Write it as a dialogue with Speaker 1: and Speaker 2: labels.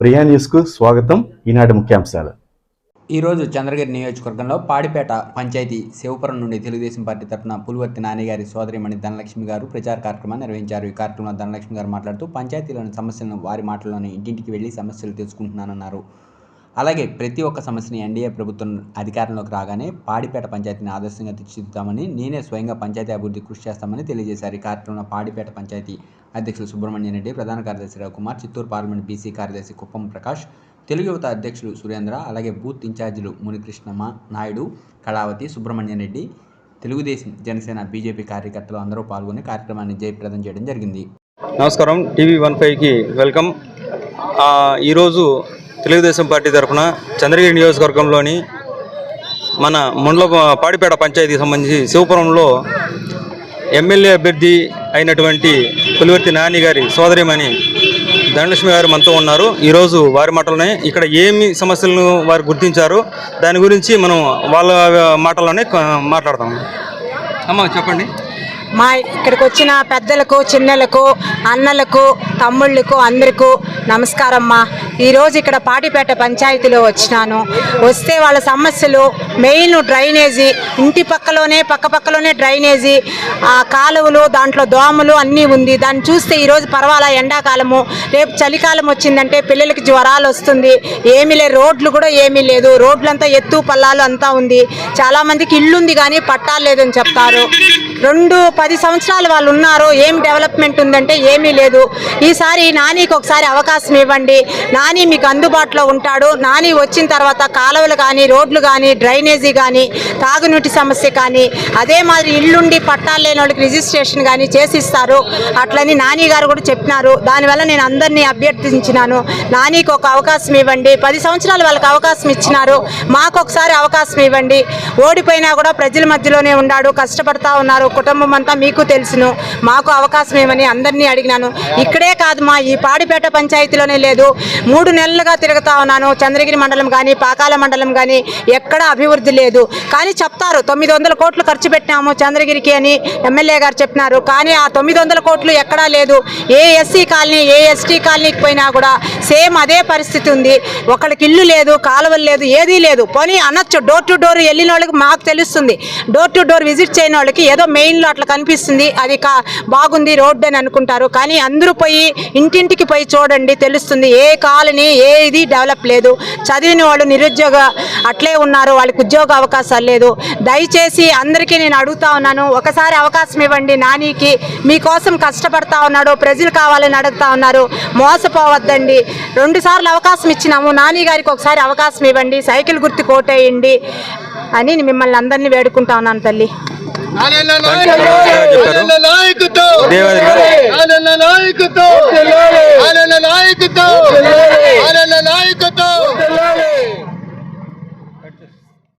Speaker 1: ప్రియా న్యూస్కు స్వాగతం. ఈనాటి ముఖ్యాంశాలు.
Speaker 2: ఈరోజు చంద్రగిరి నియోజకవర్గంలో పాడిపేట పంచాయతీ శివపురం నుండి తెలుగుదేశం పార్టీ తరఫున పులివర్తి నానిగారి సోదరిమణి ధనలక్ష్మి గారు ప్రచార కార్యక్రమాన్ని నిర్వహించారు. ఈ కార్యక్రమంలో ధనలక్ష్మి గారు మాట్లాడుతూ పంచాయతీలోని సమస్యలను వారి మాటల్లోనే ఇంటింటికి వెళ్ళి సమస్యలు తెలుసుకుంటున్నానన్నారు. అలాగే ప్రతి ఒక్క సమస్యని ఎన్డీఏ ప్రభుత్వం అధికారంలోకి రాగానే పాడిపేట పంచాయతీని ఆదర్శంగా తీర్చిదిద్దామని నేనే స్వయంగా పంచాయతీ అభివృద్ధి కృషి చేస్తామని తెలియజేశారు. ఈ కార్యక్రమంలో పాడిపేట పంచాయతీ అధ్యక్షులు సుబ్రహ్మణ్యం రెడ్డి ప్రధాన కార్యదర్శి రవికుమార్ చిత్తూరు పార్లమెంట్ బీసీ కార్యదర్శి కుప్పం ప్రకాష్ తెలుగు యువత అధ్యక్షులు సురేంద్ర అలాగే బూత్ ఇన్ఛార్జీలు మునికృష్ణమ్మ నాయుడు కళావతి సుబ్రహ్మణ్యం రెడ్డి తెలుగుదేశం జనసేన బీజేపీ కార్యకర్తలు అందరూ పాల్గొని కార్యక్రమాన్ని జయప్రదం చేయడం జరిగింది.
Speaker 3: నమస్కారం. టీవీ వన్ ఫైవ్కి వెల్కమ్. ఈరోజు తెలుగుదేశం పార్టీ తరఫున చంద్రగిరి నియోజకవర్గంలోని మన ముండ్ల పాడిపేట పంచాయతీకి సంబంధించి శివపురంలో ఎమ్మెల్యే అభ్యర్థి అయినటువంటి పులివర్తి నాని గారి సోదరిమణి ధనలక్ష్మి గారు మనతో ఉన్నారు. ఈరోజు వారి మాటలోనే ఇక్కడ ఏమి సమస్యలను వారు గుర్తించారు దాని గురించి మనం వాళ్ళ మాటల్లోనే మాట్లాడతాం. అమ్మ చెప్పండి.
Speaker 4: మా ఇక్కడికి వచ్చిన పెద్దలకు చిన్నలకు అన్నలకు తమ్ముళ్ళకు అందరికీ నమస్కారం ఈరోజు ఇక్కడ పాటిపేట పంచాయతీలో వచ్చినాను. వస్తే వాళ్ళ సమస్యలు మెయిన్ డ్రైనేజీ ఇంటి పక్కలోనే పక్క పక్కలోనే డ్రైనేజీ ఆ కాలువలు దాంట్లో దోమలు అన్నీ ఉంది. దాన్ని చూస్తే ఈరోజు పర్వాలా ఎండాకాలము? రేపు చలికాలం వచ్చిందంటే పిల్లలకి జ్వరాలు వస్తుంది. ఏమీ లేదు రోడ్లు కూడా ఏమీ లేదు. రోడ్లంతా ఎత్తు పల్లాలు అంతా ఉంది. చాలామందికి ఇల్లుంది కానీ పట్టాలు లేదని చెప్తారు. రెండు పది సంవత్సరాలు వాళ్ళు ఉన్నారు ఏం డెవలప్మెంట్ ఉందంటే ఏమీ లేదు. ఈసారి నానికి ఒకసారి అవకాశం ఇవ్వండి. నాని మీకు అందుబాటులో ఉంటాడు. నాని వచ్చిన తర్వాత కాలువలు కానీ రోడ్లు కానీ డ్రైనేజీ కానీ తాగునీటి సమస్య కానీ అదే మాదిరి ఇల్లుండి పట్టాలు లేని వాళ్ళకి రిజిస్ట్రేషన్ కానీ చేసిస్తారు. అట్లని నాని గారు కూడా చెప్పినారు. దానివల్ల నేను అందరినీ అభ్యర్థించినాను. నానికి ఒక అవకాశం ఇవ్వండి. పది సంవత్సరాలు వాళ్ళకి అవకాశం ఇచ్చినారు. మాకు ఒకసారి అవకాశం ఇవ్వండి. ఓడిపోయినా కూడా ప్రజల మధ్యలోనే ఉన్నాడు కష్టపడతా ఉన్నారు. కుటుంబం అంతా మీకు తెలుసును. మాకు అవకాశం ఏమని అందరినీ అడిగినాను. ఇక్కడే కాదు మా ఈ పాడిపేట పంచాయతీలోనే లేదు. మూడు నెలలుగా తిరుగుతా ఉన్నాను. చంద్రగిరి మండలం కానీ పాకాల మండలం కానీ ఎక్కడా అభివృద్ధి లేదు. కానీ చెప్తారు తొమ్మిది వందల కోట్లు ఖర్చు పెట్టినాము చంద్రగిరికి అని ఎమ్మెల్యే గారు చెప్పినారు. కానీ ఆ తొమ్మిది వందల కోట్లు ఎక్కడా లేదు. ఏ ఎస్సీ కాలనీ ఏ ఎస్టీ కాలనీకి పోయినా కూడా సేమ్ అదే పరిస్థితి ఉంది. ఒకళ్ళకి ఇల్లు లేదు కాలువలు లేదు ఏదీ లేదు. పోనీ అనొచ్చు డోర్ టు డోర్ వెళ్ళిన వాళ్ళకి మాకు తెలుస్తుంది. డోర్ టు డోర్ విజిట్ చేయని వాళ్ళకి ఏదో మెయిన్లో అట్లా కనిపిస్తుంది. అది కా బాగుంది రోడ్డు అని అనుకుంటారు. కానీ అందరూ పోయి ఇంటింటికి పోయి చూడండి తెలుస్తుంది. ఏ కాలనీ ఏ ఇది డెవలప్ లేదు. చదివిన వాళ్ళు నిరుద్యోగ అట్లే ఉన్నారు. వాళ్ళకి ఉద్యోగ అవకాశాలు లేదు. దయచేసి అందరికీ నేను అడుగుతా ఉన్నాను. ఒకసారి అవకాశం ఇవ్వండి నానికి. మీకోసం కష్టపడతా ఉన్నాడు ప్రజలు కావాలని అడుగుతా ఉన్నారు. మోసపోవద్దండి. రెండు సార్లు అవకాశం ఇచ్చినాము. నాని గారికి ఒకసారి అవకాశం ఇవ్వండి. సైకిల్ గుర్తు కోటేయండి అని మిమ్మల్ని అందరినీ వేడుకుంటా ఉన్నాను తల్లి.
Speaker 5: నాయకుతో.